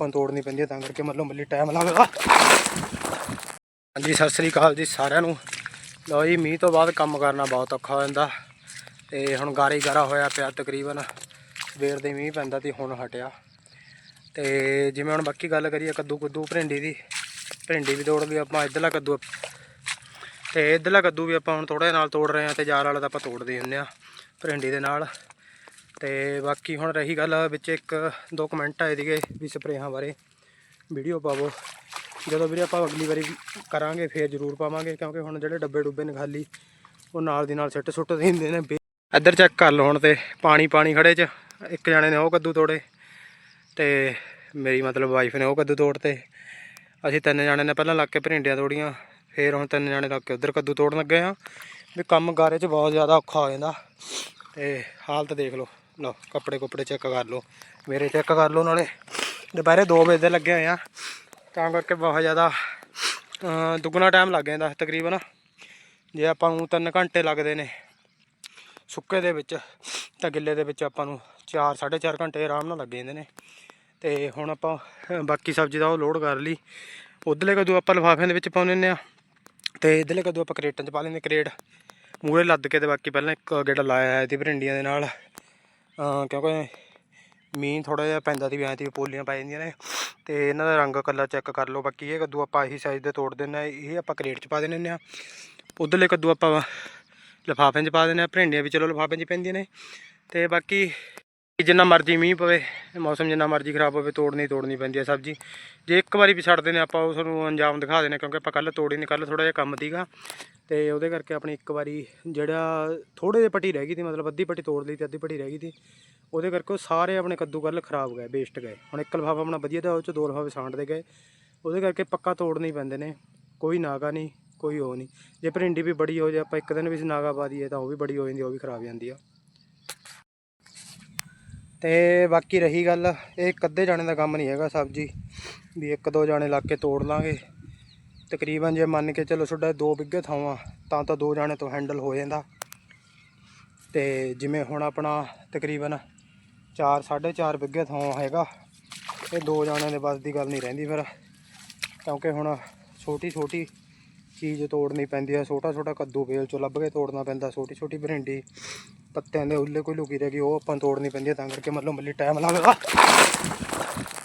ਆਪਾਂ ਨੂੰ ਤੋੜਨੀ ਪੈਂਦੀ ਹੈ ਤਾਂ ਕਰਕੇ ਮਤਲਬ ਮੱਲੀ ਟਾਈਮ ਲੱਗਦਾ। ਹਾਂਜੀ, ਸਤਿ ਸ੍ਰੀ ਅਕਾਲ ਜੀ ਸਾਰਿਆਂ ਨੂੰ। ਲਓ ਜੀ, ਮੀਂਹ ਤੋਂ ਬਾਅਦ ਕੰਮ ਕਰਨਾ ਬਹੁਤ ਔਖਾ ਹੋ ਜਾਂਦਾ। ਤੇ ਹੁਣ ਗਾਰੀ ਗਾਰਾ ਹੋਇਆ ਪਿਆ ਤਕਰੀਬਨ। ਸਵੇਰ ਦੇ ਮੀਂਹ ਪੈਂਦਾ ਤੇ ਹੁਣ ਹਟਿਆ। ਤੇ ਜਿਵੇਂ ਹੁਣ ਬਾਕੀ ਗੱਲ ਕਰੀਏ ਕੱਦੂ ਕੁੱਦੂ ਭਰਿੰਡੀ ਦੀ ਭਰਿੰਡੀ ਵੀ ਤੋੜ ਲਈ ਆਪਾਂ, ਇੱਧਰਲਾ ਕੱਦੂ ਤੇ ਇੱਧਰਲਾ ਕੱਦੂ ਵੀ ਆਪਾਂ ਹੁਣ ਥੋੜੇ ਨਾਲ ਤੋੜ ਰਹੇ ਆ ਤੇ ਜਾਰ ਵਾਲਾ ਤਾਂ ਆਪਾਂ ਤੋੜਦੇ ਹੀ ਹੁੰਦੇ ਆ ਭਰਿੰਡੀ ਦੇ ਨਾਲ। ਤੇ ਬਾਕੀ ਹੁਣ ਰਹੀ ਗੱਲ ਵਿੱਚ ਇੱਕ, ਦੋ ਕਮੈਂਟ ਆਏ ਸੀਗੇ ਵੀ ਸਪਰੇਹਾਂ ਬਾਰੇ। ਵੀਡੀਓ ਪਾਵੋ। ਜਦੋਂ ਵੀਰੇ ਆਪਾਂ ਅਗਲੀ ਵਾਰੀ ਕਰਾਂਗੇ, ਫੇਰ ਜ਼ਰੂਰ ਪਾਵਾਂਗੇ, ਕਿਉਂਕਿ ਹੁਣ ਜਿਹੜੇ ਡੱਬੇ ਡੁੱਬੇ ਨੇ ਖਾਲੀ, ਉਹ ਨਾਲ ਦੀ ਨਾਲ ਸਿੱਟ ਸੁੱਟ ਦਿੰਦੇ ਨੇ। ਬੇ- ਇੱਧਰ ਚੈੱਕ ਕਰ ਲਓ ਹੁਣ ਤੇ, ਪਾਣੀ ਪਾਣੀ ਖੜੇ ਚ। ਇੱਕ ਜਣੇ ਨੇ ਉਹ ਕੱਦੂ ਤੋੜੇ ਤੇ ਮੇਰੀ ਮਤਲਬ ਵਾਈਫ ਨੇ ਉਹ ਕੱਦੂ ਤੋੜਤੇ। ਅਸੀਂ ਤਿੰਨ ਜਣੇ ਨੇ ਪਹਿਲਾਂ ਲੱਗ ਕੇ ਭਰਿੰਡੀਆਂ ਤੋੜੀਆਂ, ਫੇਰ ਹੁਣ ਤਿੰਨ ਜਣੇ ਲੱਗ ਕੇ ਉਧਰ ਕੱਦੂ ਤੋੜਨ ਲੱਗੇ ਆ। ਵੀ ਕੰਮ ਗਾਰੇ 'ਚ ਬਹੁਤ ਜ਼ਿਆਦਾ ਔਖਾ ਹੋ ਜਾਂਦਾ। ਤੇ ਹਾਲਤ ਦੇਖ ਲਓ। ਲਓ, ਕੱਪੜੇ ਕੁੱਪੜੇ ਚੈੱਕ ਕਰ ਲਓ। ਮੇਰੇ ਚੈੱਕ ਕਰ ਲਓ ਨਾਲੇ। ਦੁਪਹਿਰੇ 2 ਵਜੇ ਦੇ ਲੱਗੇ ਹੋਏ ਆ। ਤਾਂ ਕਰਕੇ ਬਹੁਤ ਜ਼ਿਆਦਾ ਦੁੱਗਣਾ ਟਾਈਮ ਲੱਗ ਜਾਂਦਾ ਤਕਰੀਬਨ। ਜੇ ਆਪਾਂ ਨੂੰ 3 ਘੰਟੇ ਲੱਗਦੇ ਨੇ ਸੁੱਕੇ ਦੇ ਵਿੱਚ, ਤਾਂ ਗਿੱਲੇ ਦੇ ਵਿੱਚ ਆਪਾਂ ਨੂੰ 4 4.5 ਘੰਟੇ ਆਰਾਮ ਨਾਲ ਲੱਗ ਜਾਂਦੇ ਨੇ। ਤੇ ਹੁਣ ਆਪਾਂ ਬਾਕੀ ਸਬਜ਼ੀ ਦਾ ਉਹ ਲੋਡ ਕਰ ਲਈ। ਉਧਰਲੇ ਕਦੋਂ ਆਪਾਂ ਲਿਫਾਫਿਆਂ ਦੇ ਵਿੱਚ ਪਾਉਂਦੇ ਨੇ ਆ। ਤੇ ਇਧਰਲੇ ਕਦੋਂ ਆਪਾਂ ਕਰੇਟਾਂ 'ਚ ਪਾ ਲੈਂਦੇ ਕਰੇਟ ਮੂਹਰੇ ਲੱਦ ਕੇ ਤੇ ਬਾਕੀ ਪਹਿਲਾਂ ਇੱਕ ਗੇੜਾ ਲਾਇਆ ਹੈ ਤੇ ਭਰਿੰਡੀਆਂ ਦੇ ਨਾਲ। ਕਿਉਂਕਿ ਮੀਂਹ ਥੋੜਾ ਜਿਹਾ ਪੈਂਦਾ ਸੀ ਐਂ ਤੇ ਪੋਲੀਆਂ ਪੈ ਜਾਂਦੀਆਂ ਨੇ ਤੇ ਇਹਨਾਂ ਦਾ ਰੰਗ ਕਲਰ ਚੈੱਕ ਕਰ ਲਓ, ਬਾਕੀ ਇਹ ਕੱਦੂ ਆਪਾਂ ਇਹੀ ਸਾਈਜ਼ ਦੇ ਤੋੜ ਦਿੰਦੇ ਆ ਇਹ ਆਪਾਂ ਕਰੇਟ 'ਚ ਪਾ ਦਿੰਦੇ ਆ ਉਧਰਲੇ ਕੱਦੂ ਆਪਾਂ ਲਿਫਾਫਿਆਂ 'ਚ ਪਾ ਦਿੰਦੇ ਆ ਭਰਿੰਡੀਆਂ ਵੀ ਚਲੋ ਲਿਫਾਫਿਆਂ 'ਚ ਪੈਂਦੀਆਂ ਨੇ ਤੇ ਬਾਕੀ ਜਿੰਨਾ ਮਰਜ਼ੀ ਮੀਂਹ ਪਵੇ, ਮੌਸਮ ਜਿੰਨਾ ਮਰਜ਼ੀ ਖਰਾਬ ਹੋਵੇ, ਤੋੜਨੀ ਤੋੜਨੀ ਪੈਂਦੀ ਹੈ ਸਬਜ਼ੀ। ਜੇ ਇੱਕ ਵਾਰੀ ਵੀ ਛੱਡਦੇ ਨੇ ਆਪਾਂ ਉਸ ਨੂੰ ਅੰਜਾਮ ਦਿਖਾ ਦੇਣੇ ਕਿਉਂਕਿ ਆਪਾਂ ਕੱਲ ਤੋੜੀ ਨਹੀਂ ਕੱਲ ਥੋੜਾ ਜਿਹਾ ਕੰਮ ਸੀਗਾ। ਤੇ ਉਹਦੇ ਕਰਕੇ ਆਪਣੀ ਇੱਕ ਵਾਰੀ ਜਿਹੜਾ ਥੋੜੇ ਜਿਹੇ ਪੱਟੀ ਰਹਿ ਗਈ ਸੀ, ਮਤਲਬ ਅੱਧੀ ਪੱਟੀ ਤੋੜ ਲਈ ਤੇ ਅੱਧੀ ਪੱਟੀ ਰਹਿ ਗਈ ਸੀ। ਉਹਦੇ ਕਰਕੇ ਉਹ ਸਾਰੇ ਆਪਣੇ ਕੱਦੂ ਕੱਲ ਖਰਾਬ ਗਏ ਵੇਸਟ ਗਏ। ਹੁਣ ਇੱਕ ਲਿਫਾਫਾ ਆਪਣਾ ਵਧੀਆ ਤਾਂ ਉਹ ਚ ਦੋ ਲਿਫਾਫੇ ਸਾਂਟਦੇ ਗਏ। ਉਹਦੇ ਕਰਕੇ ਪੱਕਾ ਤੋੜਨੇ ਹੀ ਪੈਂਦੇ ਨੇ, ਕੋਈ ਨਾਗਾ ਨਹੀਂ ਕੋਈ ਉਹ ਨਹੀਂ ਜੇ ਭਰਿੰਡੀ ਵੀ ਬੜੀ ਹੋ ਜਾਏ ਆਪਾਂ ਇੱਕ ਦਿਨ ਵੀ ਨਾਗਾ ਪਾ ਦਈਏ ਤਾਂ ਉਹ ਵੀ ਬੜੀ ਹੋ ਜਾਂਦੀ ਉਹ ਵੀ ਖਰਾਬ ਜਾਂਦੀ ਆ। ਤੇ ਬਾਕੀ ਰਹੀ ਗੱਲ, ਇਹ ਇੱਕ ਅੱਧੇ ਜਾਣੇ ਦਾ ਕੰਮ ਨਹੀਂ ਹੈਗਾ ਸਬਜ਼ੀ, ਵੀ ਇੱਕ ਦੋ ਜਾਣੇ ਲੱਗ ਕੇ ਤੋੜ ਲਾਂਗੇ। ਤਕਰੀਬਨ ਜੇ ਮੰਨ ਕੇ ਚਲੋ ਤੁਹਾਡਾ 2 ਬਿੱਗੇ ਥਾਵਾਂ, ਤਾਂ ਤਾਂ ਦੋ ਜਾਣੇ ਤੋਂ ਹੈਂਡਲ ਹੋ ਜਾਂਦਾ। ਤੇ ਜਿਵੇਂ ਹੁਣ ਆਪਣਾ ਤਕਰੀਬਨ 4 4.5 ਬਿੱਗੇ ਥਾਂ ਹੈਗਾ, ਇਹ ਦੋ ਜਾਣਿਆਂ ਦੇ ਬਸ ਦੀ ਗੱਲ ਨਹੀਂ ਰਹਿੰਦੀ ਫਿਰ, ਕਿਉਂਕਿ ਹੁਣ ਛੋਟੀ ਛੋਟੀ ਚੀਜ਼ ਤੋੜਨੀ ਪੈਂਦੀ ਹੈ ਛੋਟਾ ਛੋਟਾ ਕੱਦੂ ਵੇਲ ਚੋਂ ਲੱਭ ਕੇ ਤੋੜਨਾ ਪੈਂਦਾ, ਛੋਟੀ ਛੋਟੀ ਬਰਿੰਡੀ ਪੱਤਿਆਂ ਦੇ ਉੱਲੇ ਕੋਈ ਲੁਕੀ ਰਹਿ ਗਈ, ਉਹ ਆਪਾਂ ਤੋੜਨੀ ਪੈਂਦੀ ਹੈ ਤਾਂ ਕਰਕੇ ਮਤਲਬ ਮੱਲੀ ਟਾਈਮ ਲੱਗਦਾ।